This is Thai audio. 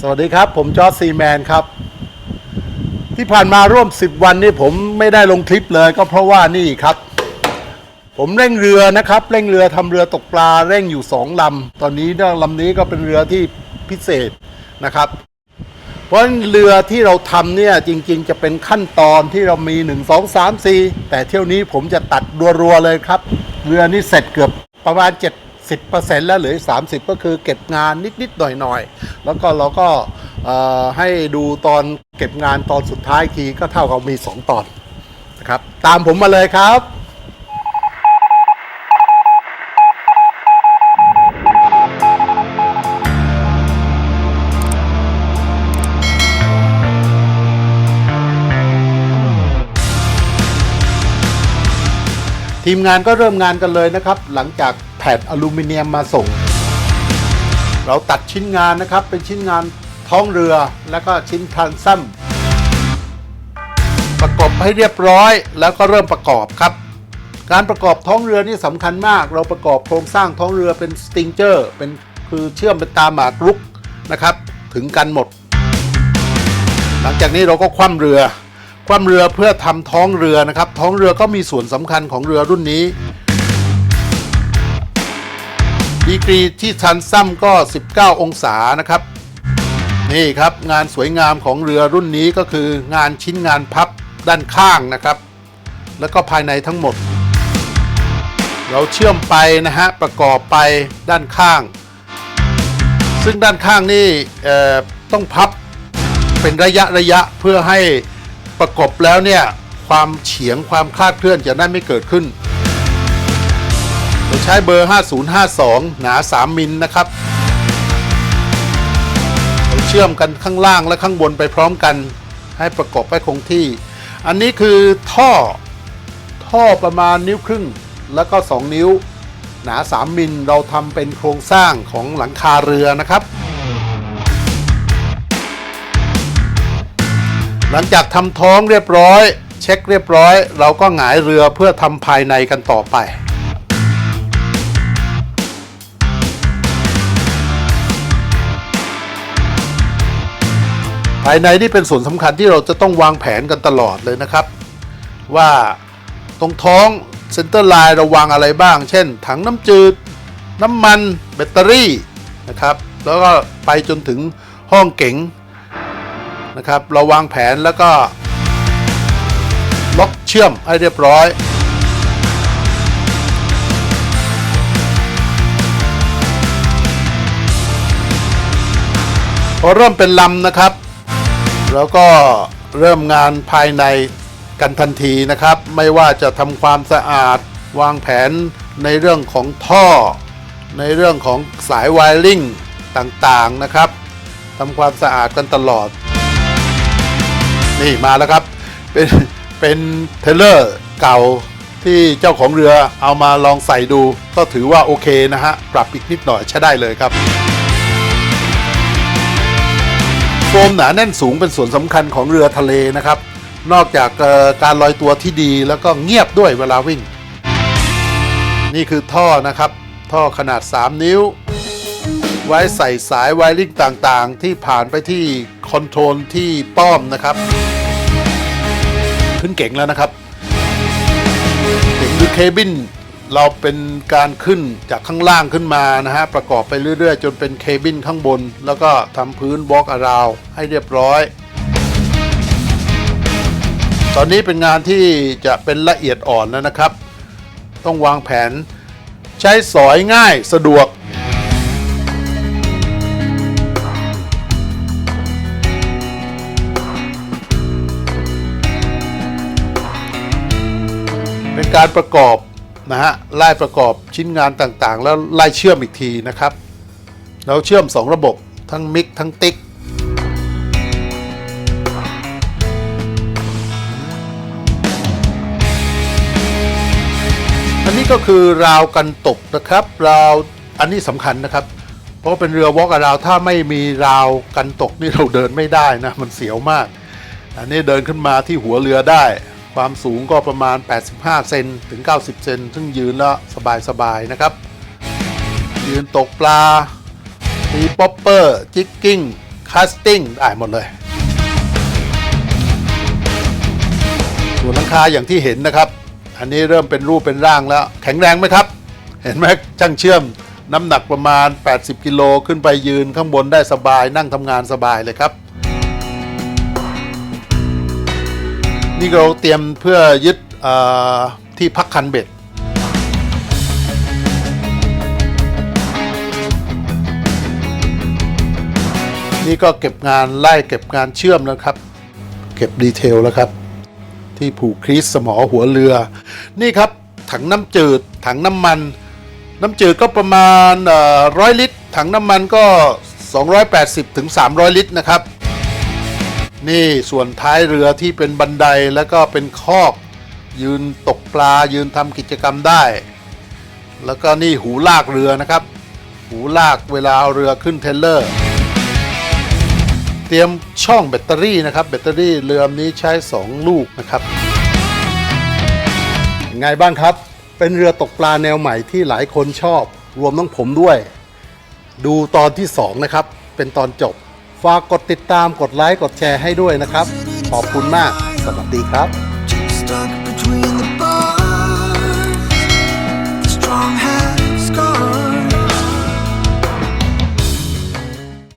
สวัสดีครับ ผมจอร์จซีแมนครับ ที่ผ่านมาร่วม 10 วันนี่ผมไม่ได้ลงคลิปเลยก็เพราะว่านี่ครับ ผมเร่งเรือนะครับ เร่งเรือทำเรือตกปลาเร่งอยู่สองลำตอนนี้เนี่ยลำนี้ก็เป็นเรือที่พิเศษนะครับ เพราะเรือที่เราทำเนี่ยจริงๆ จะเป็นขั้นตอนที่เรามี 1 2 3 4 แต่เที่ยวนี้ผมจะตัดรัวๆเลยครับ เรือนี่เสร็จเกือบประมาณ 70%แล้วเหลืออก30 ก็คือเก็บงานนิดๆหน่อยๆ แล้วก็เราก็ให้ดูตอนเก็บงานตอนสุดท้ายอีกทีก็เท่ากับมี 2 ตอนนะครับ ตามผมมาเลยครับทีมงานก็เริ่มงานกันเลยนะครับ หลังจาก ผ่นอลูมิเนียมมาส่ง เราตัดชิ้นงานนะครับ เป็นชิ้นงานท้องเรือแล้วก็ชิ้นทรานซัมประกอบให้เรียบร้อย แล้วก็เริ่มประกอบครับ การประกอบท้องเรือนี่สำคัญมาก เราประกอบโครงสร้างท้องเรือเป็นสติงเจอร์เป็นคือเชื่อมเป็นตาหมากรุกนะครับ ถึงกันหมด หลังจากนี้เราก็คว่ำเรือคว่ำเรือเพื่อทำท้องเรือนะครับ ท้องเรือก็มีส่วนสำคัญของเรือรุ่นนี้ ดีกรีที่ชันซ้ำก็ 19 องศานะครับ นี่ครับงานสวยงามของเรือรุ่นนี้ก็คืองานชิ้นงานพับด้านข้างนะครับ แล้วก็ภายในทั้งหมด เราเชื่อมไปนะฮะประกอบไปด้านข้าง ซึ่งด้านข้างนี่ต้องพับเป็นระยะระยะเพื่อให้ประกบแล้วเนี่ยความเฉียงความคลาดเคลื่อนจะได้ไม่เกิดขึ้น เราใช้เบอร์ 5052 หนา 3 มิลนะครับเราเชื่อมกันข้างล่างและข้างบนไปพร้อมกันให้ประกอบให้คงที่ อันนี้คือท่อท่อประมาณนิ้วครึ่ง แล้วก็ 2 นิ้ว หนา 3 มิลเราทำเป็นโครงสร้างของหลังคาเรือนะครับ หลังจากทำท้องเรียบร้อย เช็คเรียบร้อย เราก็หงายเรือเพื่อทำภายในกันต่อไป ภายในนี่เป็นส่วนสำคัญที่เราจะต้องวางแผนกันตลอดเลยนะครับ ว่าตรงท้องเซนเตอร์ไลน์เราวางอะไรบ้าง เช่น ถังน้ำจืด น้ำมัน แบตเตอรี่นะครับแล้วก็ไปจนถึงห้องเก๋งนะครับ เราวางแผนแล้วก็ล็อกเชื่อมให้เรียบร้อยพอเริ่มเป็นลำนะครับ แล้วก็เริ่มงานภายในกันทันทีนะครับ ไม่ว่าจะทำความสะอาดวางแผนในเรื่องของท่อ ในเรื่องของสายไวริ่งต่างๆนะครับทำความสะอาดกันตลอด นี่มาแล้วครับ เป็นเป็นเทเลอร์เก่าที่เจ้าของเรือเอามาลองใส่ดู ก็ถือว่าโอเคนะฮะ ปรับอีกนิดหน่อยใช้ได้เลยครับ ฟมหนาแน่นสูงเป็นส่วนสำคัญของเรือทะเลนะครับ นอกจากการลอยตัวที่ดีแล้วก็เงียบด้วยเวลาวิ่ง นี่คือท่อนะครับ ท่อขนาด 3 นิ้ว ไว้ใส่สายไวริ่งต่างๆ ที่ผ่านไปที่คอนโทรลที่ป้อมนะครับ ขึ้นเก่งแล้วนะครับเก่งคือเคบิน เราเป็นการขึ้นจากข้างล่างขึ้นมานะฮะประกอบไปเรื่อยๆ จนเป็นเคบินข้างบน แล้วก็ทำพื้นบล็อกอาราวให้เรียบร้อย ตอนนี้เป็นงานที่จะเป็นละเอียดอ่อนแล้วนะครับ ต้องวางแผนใช้สอยง่ายสะดวกเป็นการประกอบ นะฮะไล่ประกอบชิ้นงานต่างๆ แล้วไล่เชื่อมอีกทีนะครับเราเชื่อม 2 ระบบทั้งมิกทั้งติ๊กอันนี้ก็คือราวกันตกนะครับราวอันนี้สำคัญนะครับ เพราะเป็นเรือวอล์กราวถ้าไม่มีราวกันตกนี่เราเดินไม่ได้นะมันเสียวมาก อันนี้เดินขึ้นมาที่หัวเรือได้ ความสูงก็ประมาณ 85 เซนถึง 90 เซนซึ่งยืนแล้วสบายๆนะครับ ยืนตกปลาตีป๊อปเปอร์ จิกกิ้ง คัสติ้ง ได้หมดเลย ส่วนหลังคาอย่างที่เห็นนะครับ อันนี้เริ่มเป็นรูปเป็นร่างแล้ว แข็งแรงไหมครับ เห็นไหมช่างเชื่อมน้ำหนักประมาณ 80 กิโลขึ้นไปยืนข้างบนได้สบายนั่งทำงานสบายเลยครับ นี่เราเตรียมเพื่อยึดที่พักคันเบ็ดนี่ก็เก็บงานไล่เก็บงานเชื่อมแล้วครับ เก็บดีเทลแล้วครับ ที่ผูกครีสสมอหัวเรือ นี่ครับถังน้ำจืดถังน้ำมัน น้ำจืดก็ประมาณร้อยลิตร ถังน้ำมันก็ 280ถึง300 ลิตรนะครับ นี่ส่วนท้ายเรือที่เป็นบันไดแล้วก็เป็นคอก ยืนตกปลายืนทำกิจกรรมได้ แล้วก็นี่หูลากเรือนะครับ หูลากเวลาเอาเรือขึ้นเทเลอร์ เตรียมช่องแบตเตอรี่นะครับแบตเตอรี่เรือนี้ใช้ 2 ลูกนะครับยังไงบ้างครับ เป็นเรือตกปลาแนวใหม่ที่หลายคนชอบ รวมทั้งผมด้วย ดูตอนที่ 2 นะครับ เป็นตอนจบ ฝากกดติดตามกดไลค์กดแชร์ให้ด้วยนะครับ ขอบคุณมาก สวัสดีครับ